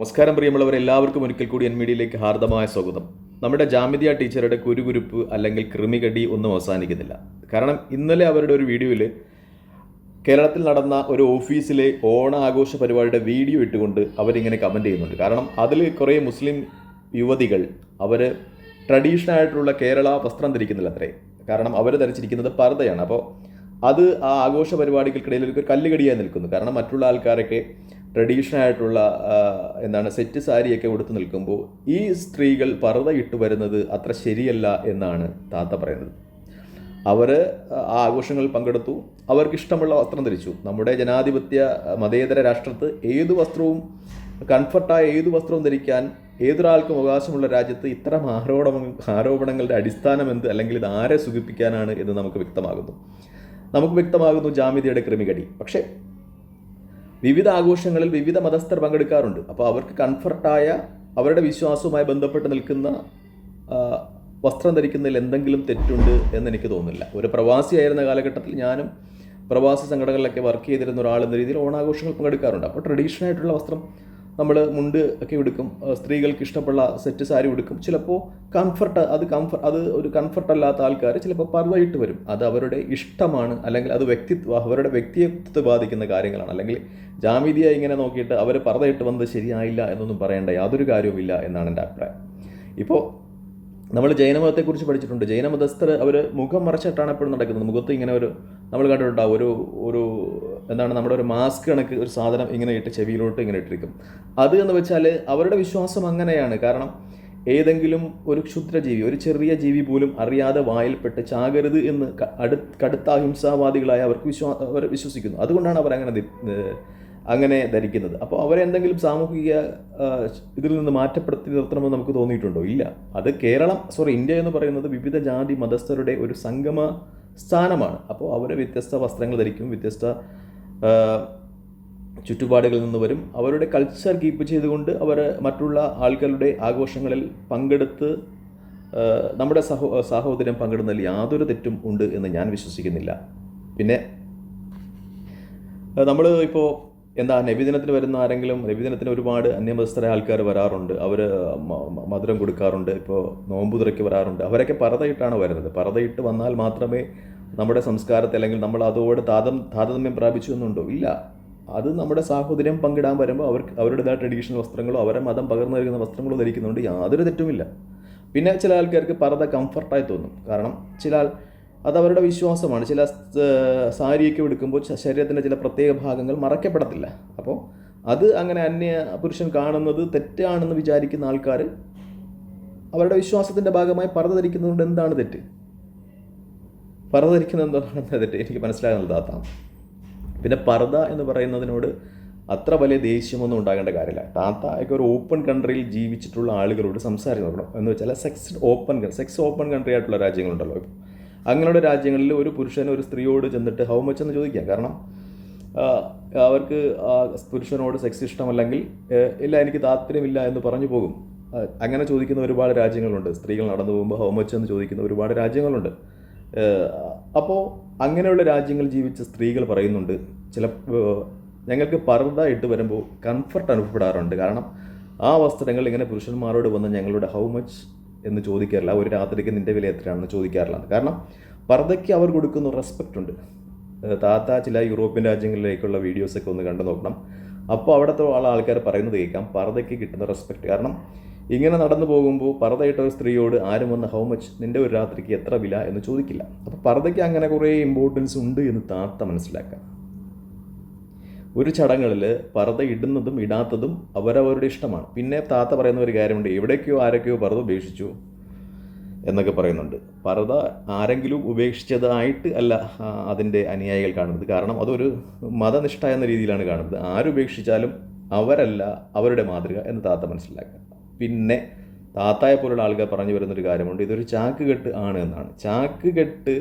നമസ്കാരം പ്രിയമുള്ളവർ എല്ലാവർക്കും ഒരിക്കൽ കൂടി എൻ മീഡിയയിലേക്ക് ഹാർദമായ സ്വാഗതം. നമ്മുടെ ജാമിദിയ ടീച്ചറുടെ കുരുകുരുപ്പ് അല്ലെങ്കിൽ കൃമികടി ഒന്നും അവസാനിക്കുന്നില്ല. കാരണം ഇന്നലെ അവരുടെ ഒരു വീഡിയോയിൽ കേരളത്തിൽ നടന്ന ഒരു ഓഫീസിലെ ഓണ ആഘോഷ പരിപാടിയുടെ വീഡിയോ ഇട്ടുകൊണ്ട് അവരിങ്ങനെ കമന്റ് ചെയ്യുന്നുണ്ട്. കാരണം അതിൽ കുറേ മുസ്ലിം യുവതികൾ അവർ ട്രഡീഷണൽ ആയിട്ടുള്ള കേരള വസ്ത്രം ധരിക്കുന്നില്ല അത്രേ. കാരണം അവർ ധരിച്ചിരിക്കുന്നത് പർദ്ദയാണ്. അപ്പോൾ അത് ആ ആഘോഷ പരിപാടികൾക്കിടയിൽ ഒരു കല്ലുകടിയായി നിൽക്കുന്നു. കാരണം മറ്റുള്ള ആൾക്കാരൊക്കെ ട്രഡീഷണൽ ആയിട്ടുള്ള എന്താണ് സെറ്റ് സാരിയൊക്കെ ഉടുത്തു നിൽക്കുമ്പോൾ ഈ സ്ത്രീകൾ പർദ്ദ ഇട്ട് വരുന്നത് അത്ര ശരിയല്ല എന്നാണ് താത്ത പറയുന്നത്. അവർ ആ ആഘോഷങ്ങളിൽ പങ്കെടുത്തു. അവർക്ക് ഇഷ്ടമുള്ള വസ്ത്രം ധരിച്ചു. നമ്മുടെ ജനാധിപത്യ മതേതര രാഷ്ട്രത്ത് ഏത് വസ്ത്രവും കംഫർട്ടായ ഏത് വസ്ത്രവും ധരിക്കാൻ ഏതൊരാൾക്കും അവകാശമുള്ള രാജ്യത്ത് ഇത്തരം ആരോപണ ആരോപണങ്ങളുടെ അടിസ്ഥാനം എന്ത്? അല്ലെങ്കിൽ ഇത് ആരെ സുഖിപ്പിക്കാനാണ് എന്ന് നമുക്ക് വ്യക്തമാകുന്നു. നമുക്ക് വ്യക്തമാകുന്നു ജാമ്യതയുടെ ക്രിമികടി. പക്ഷേ വിവിധ ആഘോഷങ്ങളിൽ വിവിധ മതസ്ഥർ പങ്കെടുക്കാറുണ്ട്. അപ്പോൾ അവർക്ക് കംഫർട്ടായ അവരുടെ വിശ്വാസവുമായി ബന്ധപ്പെട്ട് നിൽക്കുന്ന വസ്ത്രം ധരിക്കുന്നതിൽ എന്തെങ്കിലും തെറ്റുണ്ട് എന്ന് എനിക്ക് തോന്നുന്നില്ല. ഒരു പ്രവാസിയായിരുന്ന കാലഘട്ടത്തിൽ ഞാനും പ്രവാസി സംഘടനകളിലൊക്കെ വർക്ക് ചെയ്തിരുന്ന ഒരാൾ എന്ന രീതിയിൽ ഓണാഘോഷങ്ങൾ പങ്കെടുക്കാറുണ്ട്. അപ്പോൾ ട്രഡീഷണൽ ആയിട്ടുള്ള വസ്ത്രം നമ്മൾ മുണ്ട് ഒക്കെ എടുക്കും സ്ത്രീകൾക്ക് ഇഷ്ടമുള്ള സെറ്റ് സാരി എടുക്കും ചിലപ്പോൾ കംഫർട്ട് അത് കംഫർട്ട് അത് ഒരു കംഫർട്ട് അല്ലാത്ത ആൾക്കാർ ചിലപ്പോൾ പർവായിട്ട് വരും. അത് അവരുടെ ഇഷ്ടമാണ്. അല്ലെങ്കിൽ അത് വ്യക്തിത്വ അവരുടെ വ്യക്തിത്വത്തെ ബാധിക്കുന്ന കാര്യങ്ങളാണ്. അല്ലെങ്കിൽ ജാമീതിയായി ഇങ്ങനെ നോക്കിയിട്ട് അവർ പർദ്ദയിട്ട് വന്നത് ശരിയായില്ല എന്നൊന്നും പറയേണ്ട യാതൊരു കാര്യവുമില്ല എന്നാണ് എന്റെ അഭിപ്രായം. ഇപ്പോൾ നമ്മൾ ജൈനമതത്തെക്കുറിച്ച് പഠിച്ചിട്ടുണ്ട്. ജൈനമതസ്ഥർ അവർ മുഖം മറച്ചിട്ടാണ് എപ്പോഴും നടക്കുന്നത്. മുഖത്ത് ഇങ്ങനെ ഒരു നമ്മൾ കണ്ടിട്ടുണ്ടാവും ഒരു ഒരു എന്താണ് നമ്മുടെ ഒരു മാസ്ക് കണക്ക് ഒരു സാധനം ഇങ്ങനെ ഇട്ട് ചെവിയിലോട്ട് ഇങ്ങനെ ഇട്ടിരിക്കും. അത് എന്ന് വെച്ചാൽ അവരുടെ വിശ്വാസം അങ്ങനെയാണ്. കാരണം ഏതെങ്കിലും ഒരു ക്ഷുദ്രജീവി ഒരു ചെറിയ ജീവി പോലും അറിയാതെ വായിൽപ്പെട്ട് ചാകരുത് എന്ന് അടു കടുത്ത അഹിംസാവാദികളായ അവർക്ക് വിശ്വാ അവർ വിശ്വസിക്കുന്നു. അതുകൊണ്ടാണ് അവർ അങ്ങനെ അങ്ങനെ ധരിക്കുന്നത്. അപ്പോൾ അവരെ എന്തെങ്കിലും സാമൂഹിക ഇതിൽ നിന്ന് മാറ്റപ്പെടുത്തി നിർത്തണമെന്ന് നമുക്ക് തോന്നിയിട്ടുണ്ടോ? ഇല്ല. അത് കേരളം സോറി ഇന്ത്യ എന്ന് പറയുന്നത് വിവിധ ജാതി മതസ്ഥരുടെ ഒരു സംഗമ സ്ഥാനമാണ്. അപ്പോൾ അവർ വ്യത്യസ്ത വസ്ത്രങ്ങൾ ധരിക്കും വ്യത്യസ്ത ചുറ്റുപാടുകളിൽ നിന്ന് വരും. അവരുടെ കൾച്ചർ കീപ്പ് ചെയ്തുകൊണ്ട് അവർ മറ്റുള്ള ആൾക്കാരുടെ ആഘോഷങ്ങളിൽ പങ്കെടുത്ത് നമ്മുടെ സഹോ സാഹോദര്യം പങ്കിടുന്നതിൽ യാതൊരു തെറ്റും ഉണ്ട് എന്ന് ഞാൻ വിശ്വസിക്കുന്നില്ല. പിന്നെ നമ്മൾ ഇപ്പോൾ എന്താ നബിദിനത്തിന് വരുന്ന ആരെങ്കിലും നബിദിനത്തിന് ഒരുപാട് അന്യമതസ്ഥരായ ആൾക്കാർ വരാറുണ്ട്. അവർ മധുരം കൊടുക്കാറുണ്ട്. ഇപ്പോൾ നോമ്പ് തുറയ്ക്ക് വരാറുണ്ട്. അവരൊക്കെ പറതയിട്ടാണ് വരുന്നത്. പറതയിട്ട് വന്നാൽ മാത്രമേ നമ്മുടെ സംസ്കാരത്തെ അല്ലെങ്കിൽ നമ്മൾ അതോട് താതം താതമ്യം പ്രാപിച്ചു എന്നുണ്ടോ? ഇല്ല. അത് നമ്മുടെ സാഹോദര്യം പങ്കിടാൻ വരുമ്പോൾ അവർക്ക് അവരുടേതായ ട്രഡീഷണൽ വസ്ത്രങ്ങളോ അവരെ മതം പകർന്നു നൽകുന്ന വസ്ത്രങ്ങളോ ധരിക്കുന്നുണ്ട് യാതൊരു തെറ്റുമില്ല. പിന്നെ ചില ആൾക്കാർക്ക് പർദ്ദ കംഫർട്ടായി തോന്നും. കാരണം ചില അത് അവരുടെ വിശ്വാസമാണ്. ചില സാരിയൊക്കെ എടുക്കുമ്പോൾ ശരീരത്തിന്റെ ചില പ്രത്യേക ഭാഗങ്ങൾ മറക്കപ്പെടത്തില്ല അപ്പോൾ അത് അങ്ങനെ അന്യ പുരുഷൻ കാണുന്നത് തെറ്റാണെന്ന് വിചാരിക്കുന്ന ആൾക്കാർ അവരുടെ വിശ്വാസത്തിന്റെ ഭാഗമായി പർദ്ദ ധരിക്കുന്നതുകൊണ്ട് എന്താണ് തെറ്റ്? പർദ്ദ ധരിക്കുന്നത് എന്താണ് എന്നിട്ട് എനിക്ക് മനസ്സിലാകുന്നത് താത്താണ് പിന്നെ പർദ്ദ എന്ന് പറയുന്നതിനോട് അത്ര വലിയ ദേഷ്യമൊന്നും ഉണ്ടാകേണ്ട കാര്യമില്ല. താത്ത ഒക്കെ ഒരു ഓപ്പൺ കൺട്രിയിൽ ജീവിച്ചിട്ടുള്ള ആളുകളോട് സംസാരിച്ച് നോക്കണം എന്ന് വെച്ചാൽ sex open sex open country ആയിട്ടുള്ള രാജ്യങ്ങളുണ്ടല്ലോ ഇപ്പോൾ അങ്ങനെയുള്ള രാജ്യങ്ങളിൽ ഒരു പുരുഷന് ഒരു സ്ത്രീയോട് ചെന്നിട്ട് ഹൗ മച്ച് എന്ന് ചോദിക്കാം. കാരണം അവർക്ക് പുരുഷനോട് സെക്സ് ഇഷ്ടമല്ലെങ്കിൽ ഇല്ല എനിക്ക് താല്പര്യമില്ല എന്ന് പറഞ്ഞു പോകും. അങ്ങനെ ചോദിക്കുന്ന ഒരുപാട് രാജ്യങ്ങളുണ്ട്. സ്ത്രീകൾ നടന്നു പോകുമ്പോൾ ഹൗ മച്ച് എന്ന് ചോദിക്കുന്ന ഒരുപാട് രാജ്യങ്ങളുണ്ട്. അപ്പോൾ അങ്ങനെയുള്ള രാജ്യങ്ങൾ ജീവിച്ച സ്ത്രീകൾ പറയുന്നുണ്ട് ചില ഞങ്ങൾക്ക് പർദ്ദ ഇട്ട് വരുമ്പോൾ കംഫർട്ട് അനുഭവപ്പെടാറുണ്ട്. കാരണം ആ വസ്ത്രങ്ങൾ ഇങ്ങനെ പുരുഷന്മാരോട് വന്ന് ഞങ്ങളുടെ ഹൗ മച്ച് എന്ന് ചോദിക്കാറില്ല. ഒരു രാത്രിക്ക് നിന്റെ വില എത്രയാണെന്ന് ചോദിക്കാറില്ല. കാരണം പർദ്ദയ്ക്ക് അവർ കൊടുക്കുന്ന റെസ്പെക്റ്റ് ഉണ്ട്. താത്ത ചില യൂറോപ്യൻ രാജ്യങ്ങളിലേക്കുള്ള വീഡിയോസൊക്കെ ഒന്ന് കണ്ടു നോക്കണം. അപ്പോൾ അവിടുത്തെ ആൾക്കാർ പറയുന്നത് കേൾക്കാം. പർദ്ദയ്ക്ക് കിട്ടുന്ന റെസ്പെക്റ്റ് കാരണം ഇങ്ങനെ നടന്നു പോകുമ്പോൾ പർദ്ദയിട്ട ഒരു സ്ത്രീയോട് ആരും വന്ന് ഹൗ മച്ച്? നിന്റെ ഒരു രാത്രിക്ക് എത്ര വില? എന്ന് ചോദിക്കില്ല. അപ്പോൾ പർദ്ദയ്ക്ക് അങ്ങനെ കുറേ ഇമ്പോർട്ടൻസ് ഉണ്ട് എന്ന് താത്ത മനസ്സിലാക്കാം ഒരു ചടങ്ങുകളിൽ പർദ്ദ ഇടുന്നതും ഇടാത്തതും അവരവരുടെ ഇഷ്ടമാണ്. പിന്നെ താത്ത പറയുന്ന ഒരു കാര്യമുണ്ട്. എവിടേക്കോ ആരൊക്കെയോ പർദ്ദ ഉപേക്ഷിച്ചു എന്നൊക്കെ പറയുന്നുണ്ട്. പർദ്ദ ആരെങ്കിലും ഉപേക്ഷിച്ചതായിട്ട് അല്ല അതിന്റെ അനുയായികൾ കാണുന്നത്. കാരണം അതൊരു മതനിഷ്ഠ എന്ന രീതിയിലാണ് കാണുന്നത്. ആരുപേക്ഷിച്ചാലും അവരല്ല അവരുടെ മാതൃക എന്ന് താത്ത മനസ്സിലാക്കുക പിന്നെ താത്തായെ പോലുള്ള ആൾക്കാർ പറഞ്ഞു വരുന്നൊരു കാര്യമുണ്ട്. ഇതൊരു ചാക്ക് കെട്ട് ആണ് എന്നാണ്. ചാക്ക് കെട്ട്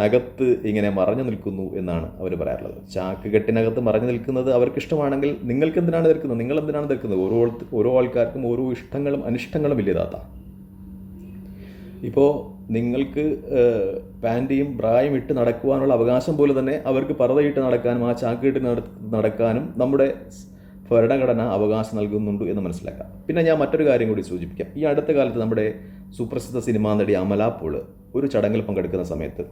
നകത്ത് ഇങ്ങനെ മറഞ്ഞു നിൽക്കുന്നു എന്നാണ് അവർ പറയാറുള്ളത്. ചാക്ക് കെട്ടിനകത്ത് മറഞ്ഞു നിൽക്കുന്നത് അവർക്ക് ഇഷ്ടമാണെങ്കിൽ നിങ്ങൾക്ക് എന്തിനാണ് നിൽക്കുന്നത് നിങ്ങൾ എന്തിനാണ് നിൽക്കുന്നത് ഓരോ ഓരോ ആൾക്കാർക്കും ഓരോ ഇഷ്ടങ്ങളും അനിഷ്ടങ്ങളും ഇല്ലേ താത്ത? ഇപ്പോൾ നിങ്ങൾക്ക് പാന്റിയും ബ്രായും ഇട്ട് നടക്കുവാനുള്ള അവകാശം പോലെ തന്നെ അവർക്ക് പറതയിട്ട് നടക്കാനും ആ ചാക്ക് കെട്ടി നടക്കാനും നമ്മുടെ ഭരണഘടന അവകാശം നൽകുന്നുണ്ട് എന്ന് മനസ്സിലാക്കാം. പിന്നെ ഞാൻ മറ്റൊരു കാര്യം കൂടി സൂചിപ്പിക്കാം. ഈ അടുത്ത കാലത്ത് നമ്മുടെ സുപ്രസിദ്ധ സിനിമാ നടി അമല പോൾ ഒരു ചടങ്ങിൽ പങ്കെടുക്കുന്ന സമയത്ത്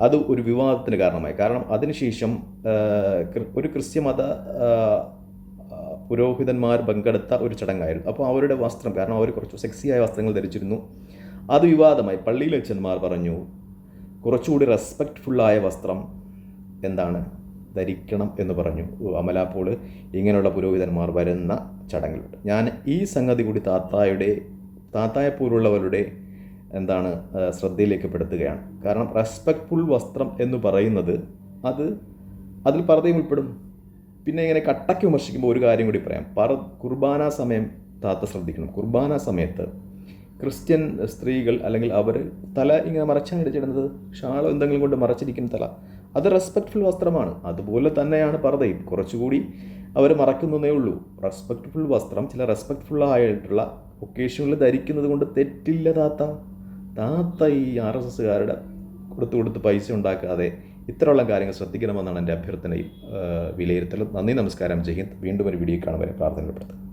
അത് ഒരു വിവാദത്തിന് കാരണമായി. കാരണം അതിനുശേഷം ഒരു ക്രിസ്ത്യമത പുരോഹിതന്മാർ പങ്കെടുത്ത ഒരു ചടങ്ങായിരുന്നു. അപ്പോൾ അവരുടെ വസ്ത്രം കാരണം അവർ കുറച്ച് സെക്സിയായ വസ്ത്രങ്ങൾ ധരിച്ചിരുന്നു. അത് വിവാദമായി. പള്ളിയിലെ അച്ഛന്മാർ പറഞ്ഞു കുറച്ചുകൂടി റെസ്പെക്റ്റ്ഫുള്ളായ വസ്ത്രം എന്താണ്? ധരിക്കണം എന്ന് പറഞ്ഞു. അമലാപ്പോൾ ഇങ്ങനെയുള്ള പുരോഹിതന്മാർ വരുന്ന ചടങ്ങിലുണ്ട്. ഞാൻ ഈ സംഗതി കൂടി താത്തായുടെ താത്തായെ പോലുള്ളവരുടെ എന്താണ് ശ്രദ്ധയിലേക്ക് പെടുത്തുകയാണ് കാരണം റെസ്പെക്റ്റ്ഫുൾ വസ്ത്രം എന്ന് പറയുന്നത് അത് അതിൽ പർദ്ദയും ഉൾപ്പെടും. പിന്നെ ഇങ്ങനെ കട്ടയ്ക്ക് വിമർശിക്കുമ്പോൾ ഒരു കാര്യം കൂടി പറയാം. പറ കുർബാന സമയം താത്ത ശ്രദ്ധിക്കണം. കുർബാന സമയത്ത് ക്രിസ്ത്യൻ സ്ത്രീകൾ അല്ലെങ്കിൽ അവർ തല ഇങ്ങനെ മറച്ചാടിച്ചിടുന്നത് ഷാളോ എന്തെങ്കിലും കൊണ്ട് മറച്ചിരിക്കുന്ന തല. അത് റെസ്പെക്റ്റ്ഫുൾ വസ്ത്രമാണ്. അതുപോലെ തന്നെയാണ് പർദ്ദയും. കുറച്ചുകൂടി അവർ മറക്കുന്നതേ ഉള്ളൂ. റെസ്പെക്റ്റ്ഫുൾ വസ്ത്രം ചില റെസ്പെക്റ്റ്ഫുൾ ആയിട്ടുള്ള ഒക്കേഷനുകളിൽ ധരിക്കുന്നത് കൊണ്ട് തെറ്റില്ല താത്ത. താത്ത ഈ ആർ എസ് എസ്സുകാരുടെ കൊടുത്ത് കൊടുത്ത് പൈസ ഉണ്ടാക്കാതെ ഇത്രയുള്ള കാര്യങ്ങൾ ശ്രദ്ധിക്കണമെന്നാണ് എന്റെ അഭ്യർത്ഥനയും വിലയിരുത്തലും നന്ദി നമസ്കാരം. ജയ് ഹിന്ദ്. വീണ്ടും ഒരു വീഡിയോ കാണുവരെ പ്രാർത്ഥനപ്പെടുത്തും